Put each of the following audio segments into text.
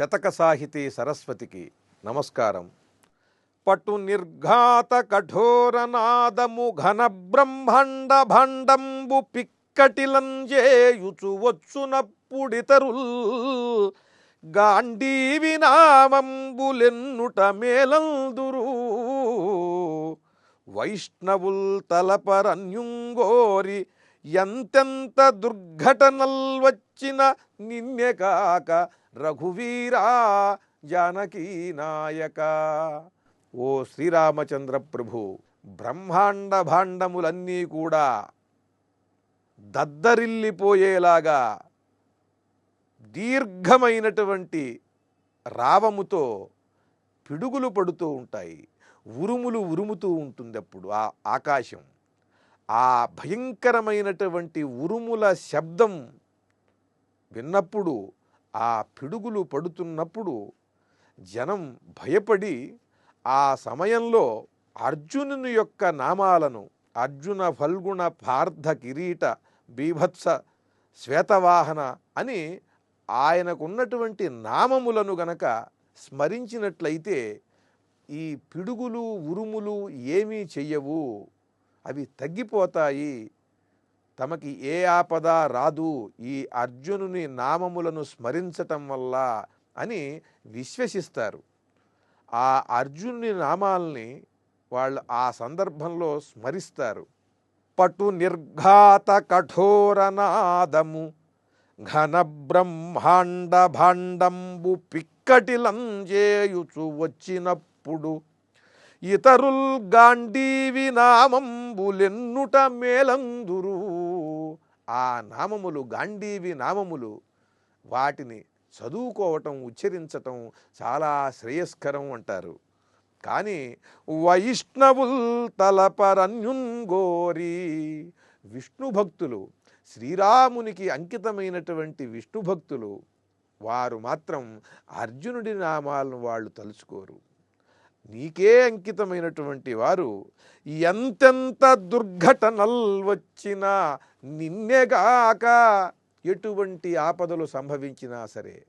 శతక సాహితీ సరస్వతికి నమస్కారం. పటు నిర్ఘాత కఠోరనాదము ఘన బ్రహ్మండ భండంబు పిక్కటిలంజేయుచు వచ్చునప్పుడితరుల్ గాంధీవి నామంబులెన్నుట మేలందురు. వైష్ణవుల్ తలపరన్యుంగోరి ఎంతెంత దుర్ఘటనల్ వచ్చిన నిన్నె కాక రఘువీరా జానకీ నాయక. ఓ శ్రీరామచంద్ర ప్రభు బ్రహ్మాండ భాండములన్నీ కూడా దద్దరిల్లిపోయేలాగా దీర్ఘమైనటువంటి రావముతో పిడుగులు పడుతూ ఉంటాయి ఉరుములు ఉరుముతూ ఉంటుంది అప్పుడు ఆ ఆకాశం. ఆ భయంకరమైనటువంటి ఉరుముల శబ్దం విన్నప్పుడు ఆ పిడుగులు పడుతున్నప్పుడు జనం భయపడి ఆ సమయంలో అర్జునుని యొక్క నామాలను అర్జున ఫల్గుణ పార్థ కిరీట బీభత్స శ్వేతవాహన అని ఆయనకున్నటువంటి నామములను గనక స్మరించినట్లయితే ఈ పిడుగులు ఉరుములు ఏమీ చెయ్యవు. అవి తగ్గిపోతాయి. తమకి ఏ ఆపద రాదు. ఈ అర్జునుని నామములను స్మరించటం వల్ల అని విశ్వసిస్తారు. ఆ అర్జునుని నామాల్ని వాళ్ళు ఆ సందర్భంలో స్మరిస్తారు. పటు నిర్ఘాత కఠోరనాదము ఘన బ్రహ్మాండ భాండంబు పిక్కటిలంజేయుచు వచ్చినప్పుడు ఇతరుల్ గాంధీవి నామంబులెన్నుట మేలందురు ఆ నామములు గాంధీవి నామములు వాటిని చదువుకోవటం ఉచ్చరించటం చాలా శ్రేయస్కరం అంటారు. కానీ వైష్ణవుల్ తలపరన్యుంగోరి విష్ణు భక్తులు శ్రీరామునికి అంకితమైనటువంటి విష్ణు భక్తులు వారు మాత్రం అర్జునుడి నామాలను వాళ్ళు తలుచుకోరు. నీకే అంకితమైనటువంటి వారు ఎంతెంత దుర్ఘటనల్ వచ్చినా నిన్నేగాక ఎటువంటి ఆపదలు సంభవించినా సరే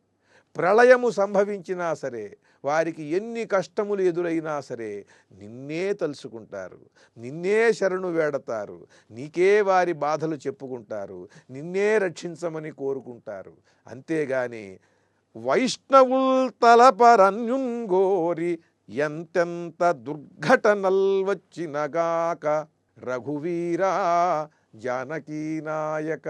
ప్రళయము సంభవించినా సరే వారికి ఎన్ని కష్టములు ఎదురైనా సరే నిన్నే తలుచుకుంటారు నిన్నే శరణు వేడతారు నీకే వారి బాధలు చెప్పుకుంటారు నిన్నే రక్షించమని కోరుకుంటారు. అంతేగాని వైష్ణవుల్ తలపరన్యుంగోరి ఎంతెంత దుర్ఘటనల్వచ్చినగాక రఘువీరా జానకీ నాయక.